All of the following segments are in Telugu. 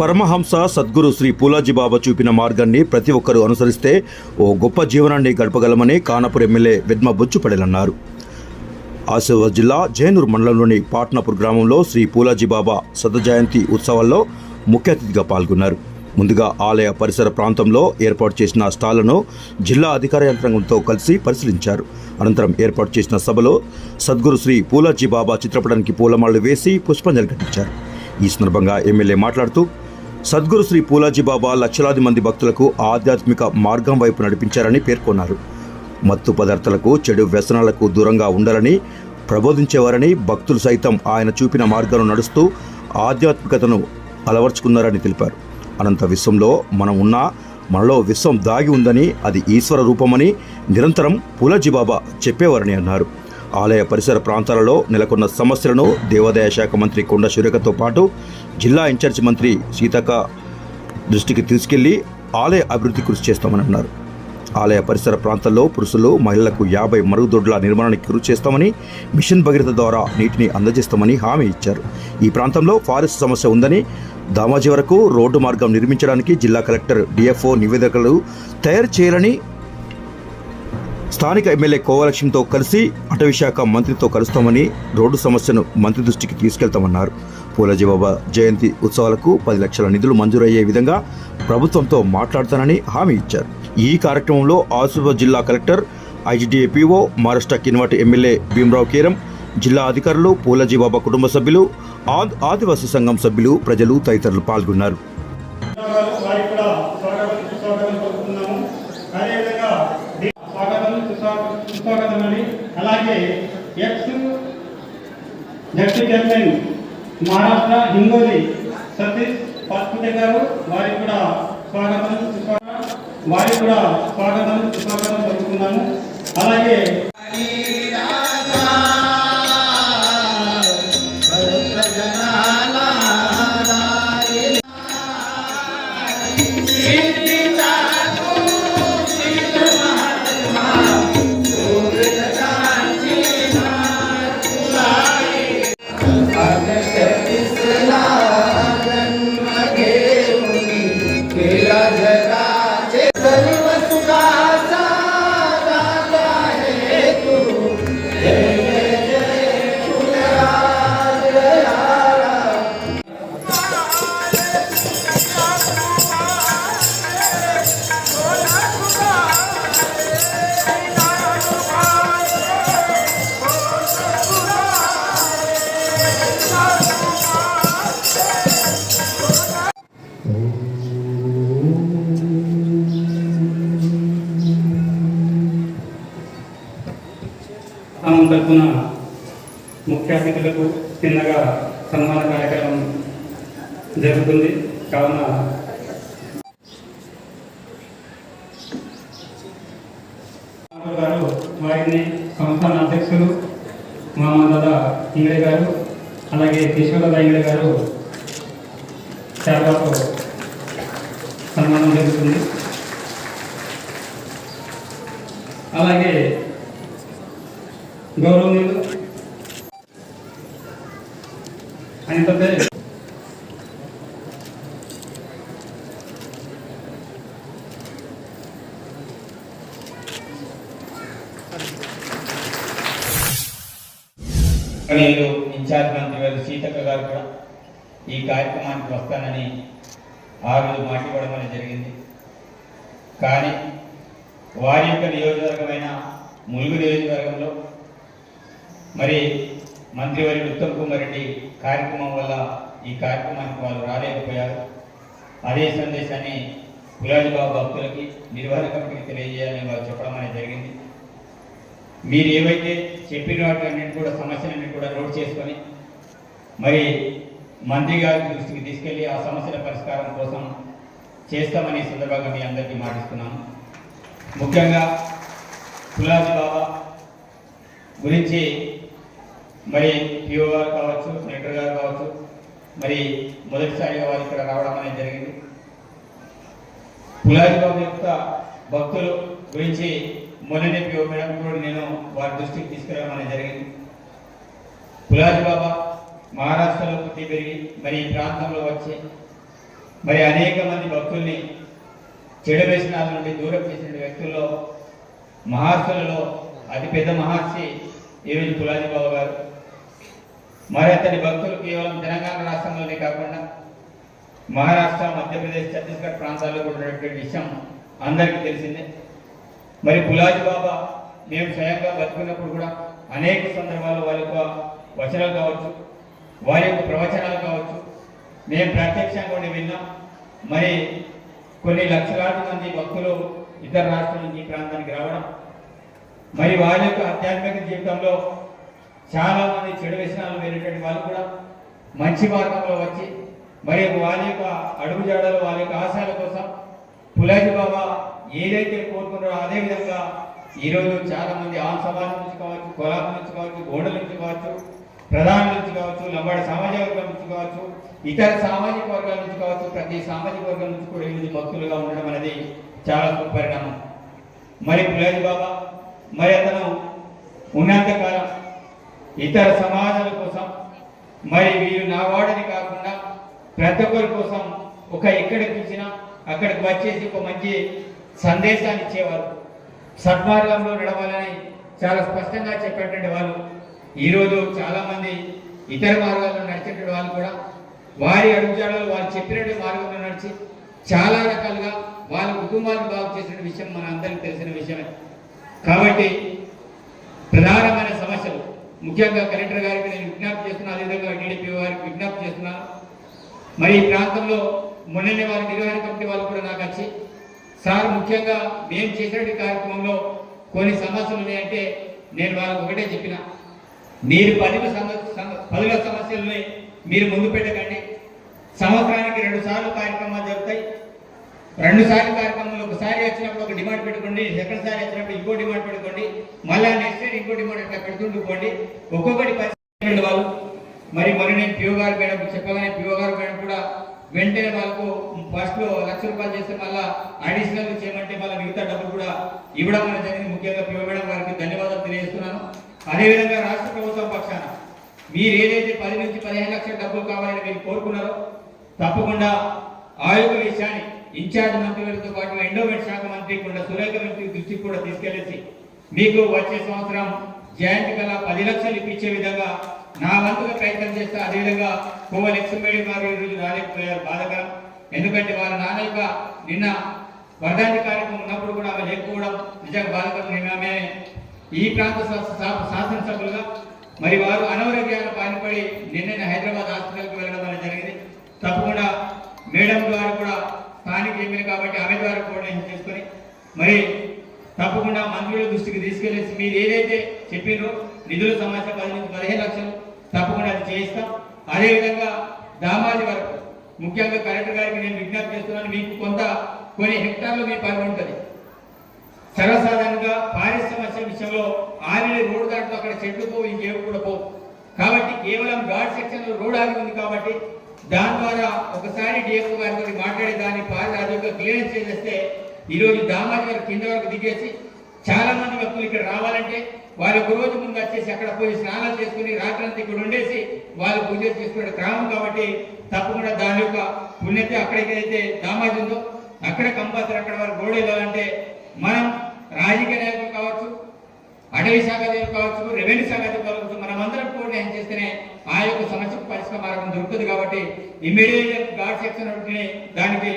పరమహంస సద్గురు శ్రీ పూలాజీ బాబా చూపిన మార్గాన్ని ప్రతి ఒక్కరూ అనుసరిస్తే ఓ గొప్ప జీవనాన్ని గడపగలమని కానపూర్ ఎమ్మెల్యే వెద్మ బొచ్చుపడేలన్నారు ఆసిఫాబాద్ జిల్లా జైనూర్ మండలంలోని పాట్నాపూర్ గ్రామంలో శ్రీ పూలాజీ బాబా శత జయంతి ఉత్సవాల్లో ముఖ్య అతిథిగా పాల్గొన్నారు. ముందుగా ఆలయ పరిసర ప్రాంతంలో ఏర్పాటు చేసిన స్టాళ్ళను జిల్లా అధికార యంత్రాంగంతో కలిసి పరిశీలించారు. అనంతరం ఏర్పాటు చేసిన సభలో సద్గురు శ్రీ పూలాజీ బాబా చిత్రపటానికి పూలమాలలు వేసి పుష్పాంజలి ఘటించారు. ఈ సందర్భంగా ఎమ్మెల్యే మాట్లాడుతూ సద్గురు శ్రీ పూలాజీ బాబా లక్షలాది మంది భక్తులకు ఆధ్యాత్మిక మార్గం వైపు నడిపించారని పేర్కొన్నారు. మత్తు పదార్థాలకు చెడు వ్యసనాలకు దూరంగా ఉండాలని ప్రబోధించేవారని భక్తులు సైతం ఆయన చూపిన మార్గంలో నడుస్తూ ఆధ్యాత్మికతను అలవర్చుకున్నారని తెలిపారు. అనంత విశ్వంలో మనం ఉన్నా మనలో విశ్వం దాగి ఉందని అది ఈశ్వర రూపమని నిరంతరం పూలాజీ బాబా చెప్పేవారని అన్నారు. ఆలయ పరిసర ప్రాంతాలలో నెలకొన్న సమస్యలను దేవాదాయ శాఖ మంత్రి కొండ సురేఖతో పాటు జిల్లా ఇన్ఛార్జి మంత్రి సీతక్క దృష్టికి తీసుకెళ్ళి ఆలయ అభివృద్ధి కృషి చేస్తామని అన్నారు ఆలయ పరిసర ప్రాంతాల్లో పురుషులు మహిళలకు యాభై మరుగుదొడ్ల నిర్మాణానికి కృషి చేస్తామని మిషన్ భగీరథ ద్వారా నీటిని అందజేస్తామని హామీ ఇచ్చారు. ఈ ప్రాంతంలో ఫారెస్ట్ సమస్య ఉందని దామాజీ వరకు రోడ్డు మార్గం నిర్మించడానికి జిల్లా కలెక్టర్ డిఎఫ్ఓ నివేదికలు తయారు చేయాలని స్థానిక ఎమ్మెల్యే కోవలక్ష్మితో కలిసి అటవీశాఖ మంత్రితో కలుస్తామని రోడ్డు సమస్యను మంత్రి దృష్టికి తీసుకెళ్తామన్నారు. పూలజీబాబా జయంతి ఉత్సవాలకు పది లక్షల నిధులు మంజూరయ్యే విధంగా ప్రభుత్వంతో మాట్లాడతానని హామీ ఇచ్చారు. ఈ కార్యక్రమంలో ఆసిఫాబాద్ జిల్లా కలెక్టర్ ఐజిడిఏపీఓ మహారాష్ట్ర కిన్వాటి ఎమ్మెల్యే భీమరావు కేరం జిల్లా అధికారులు పూలజీబాబా కుటుంబ సభ్యులు ఆదివాసీ సంఘం సభ్యులు ప్రజలు తదితరులు పాల్గొన్నారు వారికి కూడా స్వాగతం సుస్వాగతం కోరుతున్నాము అదేవిధంగా డి- స్వాగతం సుస్వాగతం సుస్వాగతం అని అలాగే ex ZP chairman Maharashtra Hingoli Satish Paspute గారు వారికి కూడా స్వాగతం వారికి కూడా స్వాగతం సుస్వాగతం కోరుతున్నాము అలాగే తరఫున ముఖ్య అతిథులకు చిన్నగా సన్మాన కార్యక్రమం జరుగుతుంది. కావున గారు వారిని సంస్థాన అధ్యక్షులు మహమ్మద్ ఇంగ్రే గారు అలాగే కిషోర రాయుడు గారు శారదాతో సన్మానం జరుగుతుంది. అలాగే గౌరవనీయులు అనిత నేను ఇన్ఛార్జ్ మంత్రి గారు సీతక్క గారు కూడా ఈ కార్యక్రమానికి వస్తానని ఆ రోజు మాట జరిగింది. కానీ వారి యొక్క నియోజకవర్గమైన ములుగు నియోజకవర్గంలో మరి మంత్రివర్యుడు ఉత్తమ్ కుమార్ రెడ్డి కార్యక్రమం వల్ల ఈ కార్యక్రమానికి వాళ్ళు రాలేకపోయారు. అదే సందేశాన్ని గులాజీబాబు భక్తులకి నిర్వహణ కమిటీకి తెలియజేయాలని వారు చెప్పడం అనేది జరిగింది. మీరు ఏవైతే చెప్పిన వాటిని కూడా సమస్యలన్నీ కూడా నోట్ చేసుకొని మరి మంత్రి గారి దృష్టికి తీసుకెళ్ళి ఆ సమస్యల పరిష్కారం కోసం చేస్తామని సందర్భంగా మీ అందరికీ మాటిస్తున్నాను. ముఖ్యంగా కులాజీ బాబా గురించి మరి పిఓ గారు కావచ్చు కలెక్టర్ గారు కావచ్చు మరి మొదటిసారిగా వారు ఇక్కడ రావడం అనేది జరిగింది. కులాజీ బాబు యొక్క భక్తులు గురించి మొన్ననే పిఓ మేడం కూడా నేను వారి దృష్టికి తీసుకురావడం అనేది జరిగింది. కులాజీ బాబా మహారాష్ట్రలో పుట్టి పెరిగి మరి ఈ ప్రాంతంలో వచ్చి మరి అనేక మంది భక్తుల్ని చెడు వ్యసనాల నుండి దూరం చేసిన వ్యక్తుల్లో మహర్షులలో అతిపెద్ద మహర్షి ఈరోజు పులాజీ బాబు గారు. మరి అతని భక్తులు కేవలం తెలంగాణ రాష్ట్రంలోనే కాకుండా మహారాష్ట్ర మధ్యప్రదేశ్ ఛత్తీస్గఢ్ ప్రాంతాల్లో కూడా ఉన్నటువంటి విషయం అందరికీ తెలిసిందే. మరి పులాజీ బాబా మేము స్వయంగా బతుకున్నప్పుడు కూడా అనేక సందర్భాల్లో వాళ్ళకు యొక్క వచనాలు కావచ్చు. వారి యొక్క ప్రవచనాలు కావచ్చు. మేము ప్రత్యక్షంగా ఉండి విన్నాం. మరి కొన్ని లక్షలాది మంది భక్తులు ఇతర రాష్ట్రాల నుంచి ఈ ప్రాంతానికి రావడం. మరి వారి యొక్క ఆధ్యాత్మిక జీవితంలో చాలా మంది చెడు వ్యసనాలు వెళ్ళేటువంటి వాళ్ళు కూడా మంచి మార్గంలో వచ్చి మరి వారి యొక్క అడుగుజాడలు వారి యొక్క ఆశయాల కోసం పులాజీ బాబా ఏదైతే కోరుకున్నారో అదే విధంగా ఈరోజు చాలా మంది ఆన్ సమాజం నుంచి కావచ్చు కొలాబ్ నుంచి కావచ్చు గోడల నుంచి కావచ్చు ప్రధాన నుంచి కావచ్చు లంబాడి సామాజిక వర్గం నుంచి కావచ్చు ఇతర సామాజిక వర్గాల నుంచి కావచ్చు ప్రతి సామాజిక వర్గం నుంచి కూడా ఎనిమిది భక్తులుగా ఉండడం అనేది చాలా గొప్ప పరిణామం మరి పులాజీ బాబా మరి అతను ఉన్నంతకాలం ఇతర సమాజాల కోసం మరి వీరు నా వాడని కాకుండా ప్రతి ఒక్కరి కోసం ఒక ఎక్కడ పిలిచినా అక్కడికి వచ్చేసి ఒక మంచి సందేశాన్ని ఇచ్చేవారు. సద్మార్గంలో నడవాలని చాలా స్పష్టంగా చెప్పేటువంటి వాళ్ళు ఈరోజు చాలామంది ఇతర మార్గాల్లో నడిచేటువంటి వాళ్ళు కూడా వారి అడుగుజాడలు వారు చెప్పినటువంటి మార్గంలో నడిచి చాలా రకాలుగా వాళ్ళ కుటుంబాన్ని బాగు చేసిన విషయం మన అందరికీ తెలిసిన విషయమే. కాబట్టి ప్రధానమైన సమస్యలు ముఖ్యంగా కలెక్టర్ గారికి నేను విజ్ఞప్తి చేస్తున్నాను అదేవిధంగా టీడీపీ వారికి విజ్ఞప్తి చేస్తున్నాను మరి ఈ ప్రాంతంలో మొన్ననే వారి నిర్వహణ కమిటీ వాళ్ళు కూడా నాకు వచ్చి సార్ ముఖ్యంగా మేము చేసినటువంటి కార్యక్రమంలో కొన్ని సమస్యలు ఉన్నాయంటే నేను వాళ్ళకి ఒకటే చెప్పిన. మీరు పదివ పదివ సమస్యల్ని మీరు ముందు పెట్టకండి. సంవత్సరానికి రెండు సార్లు కార్యక్రమాలు జరుగుతాయి. రెండు సార్లు కార్యక్రమంలో ఒకసారి వచ్చినప్పుడు ఒక డిమాండ్ పెట్టుకోండి సెకండ్ సారి వచ్చినప్పుడు ఇంకో డిమాండ్ పెట్టుకోండి మళ్ళా నెక్స్ట్ ఇయర్ ఇంకో డిమాండ్ అట్లా పెడుతుంటూ పోండి. ఒక్కొక్కటి పరిస్థితి వాళ్ళు. మరి మరి నేను పిఓ గారు మేడం చెప్పగానే పిఓ గారు మేడం కూడా వెంటనే వాళ్ళకు ఫస్ట్లో లక్ష రూపాయలు చేస్తే మళ్ళా అడిషనల్ చేయమంటే మళ్ళీ మిగతా డబ్బులు కూడా ఇవ్వడం అనేది జరిగింది. ముఖ్యంగా పిఓ మేడం గారికి ధన్యవాదాలు తెలియజేస్తున్నాను. అదేవిధంగా రాష్ట్ర ప్రభుత్వం పక్షాన మీరు ఏదైతే పది నుంచి పదిహేను లక్షల డబ్బులు కావాలని మీరు కోరుకున్నారో తప్పకుండా ఆ యొక్క విషయాన్ని ఇన్ఛార్జ్ మంత్రులతో పాటు ఎండోమెంట్ శాఖ మంత్రి కూడా సురేఖ మంత్రి దృష్టికి కూడా తీసుకెళ్ళేసి మీకు వచ్చే సంవత్సరం జయంతి గల పది లక్షలు ఇప్పించే విధంగా నా వంతుగా ప్రయత్నం చేస్తే. అదేవిధంగా కోవ లక్ష్మీడి గారు ఈరోజు రాలేకపోయారు. బాధకరం. ఎందుకంటే వాళ్ళ నాన్న యొక్క నిన్న వర్ధాంతి కార్యక్రమం ఉన్నప్పుడు కూడా ఆమె లేకపోవడం నిజంగా బాధకరం. నేను ఆమె ఈ ప్రాంత శా- శాసనసభ్యులుగా మరి వారు అనారోగ్యాలు బాధపడి నిన్న హైదరాబాద్ హాస్పిటల్కి వెళ్ళడం అనేది జరిగింది. తప్పకుండా మేడం ద్వారా కూడా స్థానిక ఎమ్మెల్యే కాబట్టి ఆమె ద్వారా కోఆర్డినేషన్ చేసుకొని మరి తప్పకుండా మంత్రుల దృష్టికి తీసుకెళ్ళేసి మీరు ఏదైతే చెప్పినో నిధుల సమస్య పది నుంచి పదిహేను లక్షలు తప్పకుండా అది చేయిస్తాం. అదేవిధంగా దామాది వరకు ముఖ్యంగా కలెక్టర్ గారికి నేను విజ్ఞప్తి చేస్తున్నాను మీకు కొంత కొన్ని హెక్టార్లు మీ పని ఉంటుంది. సర్వసాధారణంగా పారిశ్రామిక విషయంలో ఆరిన రోడ్డు దాంట్లో అక్కడ చెట్లు పోవు ఇంకేవి కూడా పోవు. కాబట్టి కేవలం గాడ్ సెక్షన్లో రోడ్ ఆగి ఉంది కాబట్టి దాని ద్వారా ఒకసారి డిఎఫ్ఓ గారితో మాట్లాడి దాన్ని పారి అదొక క్లియరెన్స్ చేసేస్తే ఈరోజు దామాజీ దామాజి గారు కింద వరకు దిగేసి చాలా మంది భక్తులు ఇక్కడ రావాలంటే వాళ్ళు ఒక రోజు ముందు వచ్చేసి అక్కడ పోయి స్నానాలు చేసుకుని రాత్రంతా ఇక్కడ ఉండేసి వాళ్ళు పూజ చేసుకునే క్రమం కాబట్టి తప్పకుండా దాని యొక్క పుణ్యత అయితే దామాజి ఉందో అక్కడ కంపల్సరీ అక్కడ వారు రోడ్ వెళ్ళాలంటే మనం రాజకీయ నాయకులు కావచ్చు అటవీ శాఖ అధికారులు కావచ్చు రెవెన్యూ శాఖ అధికారులు కావచ్చు మనమందరం కూడా కోఆర్డినేషన్ చేస్తేనే ఆ యొక్క సమస్యకు పరిష్కార మార్గం దొరుకుతుంది కాబట్టి ఇమీడియట్ గాడ్ సెక్షన్ ఒకటి దానికి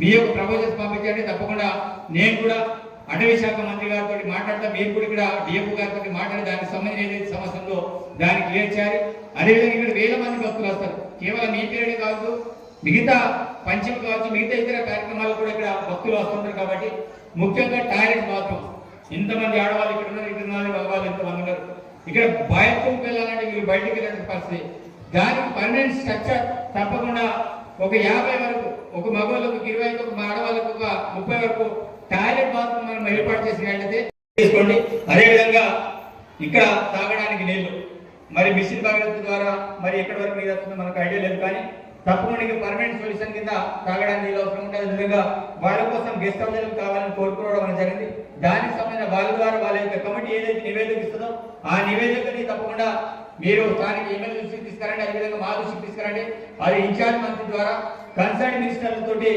మీ యొక్క ప్రపోజల్స్ పంపించండి. తప్పకుండా నేను కూడా అటవీ శాఖ మంత్రి గారితో మాట్లాడతా మీరు కూడా ఇక్కడ డిఎఫ్ గారితో మాట్లాడి దానికి సంబంధించిన ఏదైతే సమస్య ఉందో దాన్ని క్లియర్ చేయాలి అదేవిధంగా ఇక్కడ వేల మంది భక్తులు వస్తారు. కేవలం మీ పీరియడ్ కాదు మిగతా పంచం కావచ్చు మిగతా ఇతర కార్యక్రమాలు కూడా ఇక్కడ భక్తులు వస్తుంటారు కాబట్టి ముఖ్యంగా టాయిలెట్ బాత్రూమ్. ఇంతమంది ఆడవాళ్ళు ఇక్కడ ఉన్నారు ఇక్కడ ఉన్నారు మగవాళ్ళు ఇంతమంది ఉన్నారు. ఇక్కడ బయటకు వెళ్ళాలంటే మీరు బయటికి వెళ్ళాల్సిన పరిస్థితి. దానికి పర్మనెంట్ స్ట్రక్చర్ తప్పకుండా ఒక యాభై వరకు ఒక మగవాళ్ళకు ఇరవై ఒక ఆడవాళ్ళకు ఒక ముప్పై వరకు టాయిలెట్ బాత్రూమ్ మనం ఏర్పాటు చేసినట్లయితే తీసుకోండి. అదేవిధంగా ఇక్కడ తాగడానికి నీళ్ళు. మరి మిషన్ భగీరథ ద్వారా మరి ఎక్కడి వరకు నీరు వస్తుందో మనకు ఐడియా లేదు కానీ తప్పకుండా పర్మనెంట్ సొల్యూషన్ కింద తాగడానికి నీళ్ళు అవసరం ఉంటుంది. విధంగా వాళ్ళ కోసం గెస్ట్ హౌస్ కావాలని కోరుకోవడం అనేది జరిగింది. దానికి సంబంధించిన వాళ్ళ ద్వారా వాళ్ళ యొక్క కమిటీ ఏదైతే నివేదిక ఇస్తుందో ఆ నివేదికని తప్పకుండా మీరు స్థానిక ఎమ్మెల్యే దృష్టికి తీసుకురండి. అదేవిధంగా మా దృష్టికి తీసుకురండి. అది ఇన్ఛార్జ్ మంత్రి ద్వారా కన్సర్న్ మినిస్టర్ల తోటి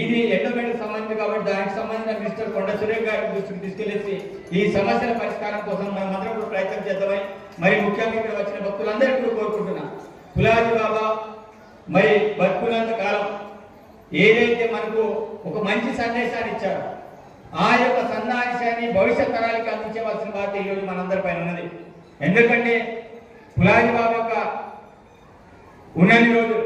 ఇది ఎండోమెంట్ సంబంధించి కాబట్టి దానికి సంబంధించిన మినిస్టర్ కొండ సురేఖ గారి దృష్టికి తీసుకెళ్ళేసి ఈ సమస్యల పరిష్కారం కోసం మనం అందరం ప్రయత్నం చేద్దామని మరి ముఖ్యంగా ఇక్కడ వచ్చిన భక్తులందరికీ కూడా కోరుకుంటున్నా. పులాజీ బాబా మరి బతుకున్నంత కాలం ఏదైతే మనకు ఒక మంచి సందేశాన్ని ఇచ్చారో ఆ యొక్క సందేశాన్ని భవిష్యత్ తరాలకి అందించవలసిన బాధ్యత ఈరోజు మనందరి పైన ఉన్నది. ఎందుకంటే పులాజీ బాబా యొక్క ఉన్నన్ని రోజులు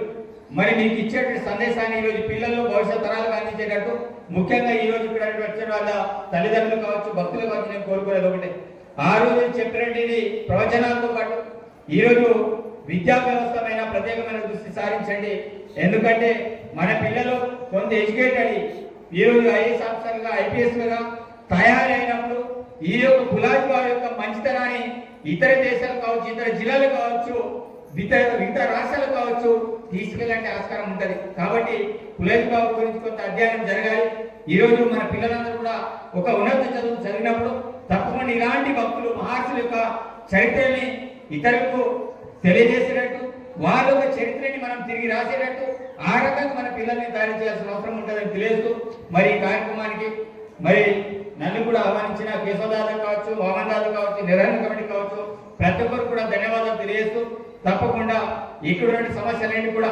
మరి మీకు ఇచ్చేటువంటి సందేశాన్ని ఈ రోజు పిల్లలు భవిష్యత్ తరాలకు అందించేటట్టు ముఖ్యంగా ఈ రోజు ఇక్కడ వచ్చిన వాళ్ళ తల్లిదండ్రులు కావచ్చు భక్తులు కావచ్చు నేను కోరుకునేది ఒకటే. ఆ రోజు చెప్పినట్టు ప్రవచనాలతో పాటు ఈరోజు విద్యా వ్యవస్థ పైన ప్రత్యేకమైన దృష్టి సారించండి. ఎందుకంటే మన పిల్లలు కొంత ఎడ్యుకేట్ అయ్యి ఈ రోజు ఐఏఎస్ ఆఫీసర్గా ఐపీఎస్లుగా తయారైనప్పుడు ఈ యొక్క గులాబీ వారి యొక్క మంచితనాన్ని ఇతర దేశాలు కావచ్చు ఇతర జిల్లాలు కావచ్చు ఇతర ఇతర రాష్ట్రాలు కావచ్చు తీసుకెళ్ళంటే ఆస్కారం ఉంటుంది. కాబట్టి గులాబీ బాబు గురించి కొంత అధ్యయనం జరగాలి. ఈ రోజు మన పిల్లలందరూ కూడా ఒక ఉన్నత చదువు చదివినప్పుడు తప్పకుండా ఇలాంటి భక్తులు మహర్షుల యొక్క చరిత్రని ఇతరులకు తెలియజేసేటట్టు వాళ్ళ చరిత్రని మనం తిరిగి రాసేటట్టు ఆ రకంగా మన పిల్లల్ని తయారు చేయాల్సిన అవసరం ఉంటుందని తెలియజేస్తూ మరి ఈ కార్యక్రమానికి మరి నన్ను కూడా ఆహ్వానించిన కేశవదాద కావచ్చు మోహన్ దాద కావచ్చు నిర్వహణ కమిటీ కావచ్చు ప్రతి ఒక్కరు కూడా ధన్యవాదాలు తెలియజేస్తూ తప్పకుండా ఇక్కడ ఉన్న సమస్యలన్నీ కూడా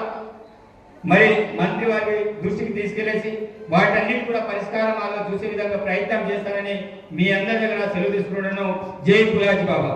మరి మంత్రి వారి దృష్టికి తీసుకెళ్ళేసి వాటన్నిటి కూడా పరిష్కారం అలా చూసే విధంగా ప్రయత్నం చేస్తానని మీ అందరి దగ్గర సెలవు తీసుకుంటున్నాను. జై పులాజీ బాబా.